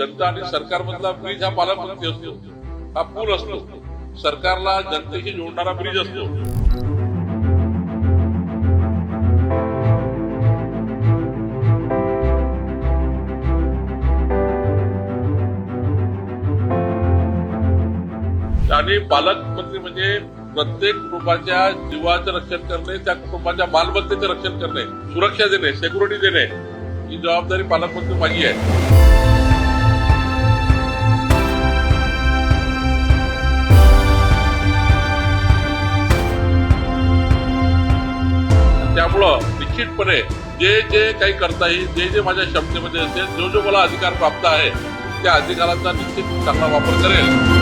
जनता आणि सरकारमधला ब्रिज हा पालकमंत्री असतो. हा पूल असतो. सरकारला जनतेशी जोडणारा ब्रिज असतो. आणि पालकमंत्री म्हणजे प्रत्येक कुटुंबाच्या जीवाचं रक्षण करणे त्या कुटुंबाच्या मालमत्तेचं रक्षण करणे सुरक्षा देणे सेक्युरिटी देणे ही जबाबदारी पालकमंत्री माझी आहे. त्यामुळं निश्चितपणे जे जे काही करता येईल जे जे माझ्या क्षमतेमध्ये असेल जो जो मला अधिकार प्राप्त आहे त्या अधिकाराचा निश्चित चांगला वापर करेल.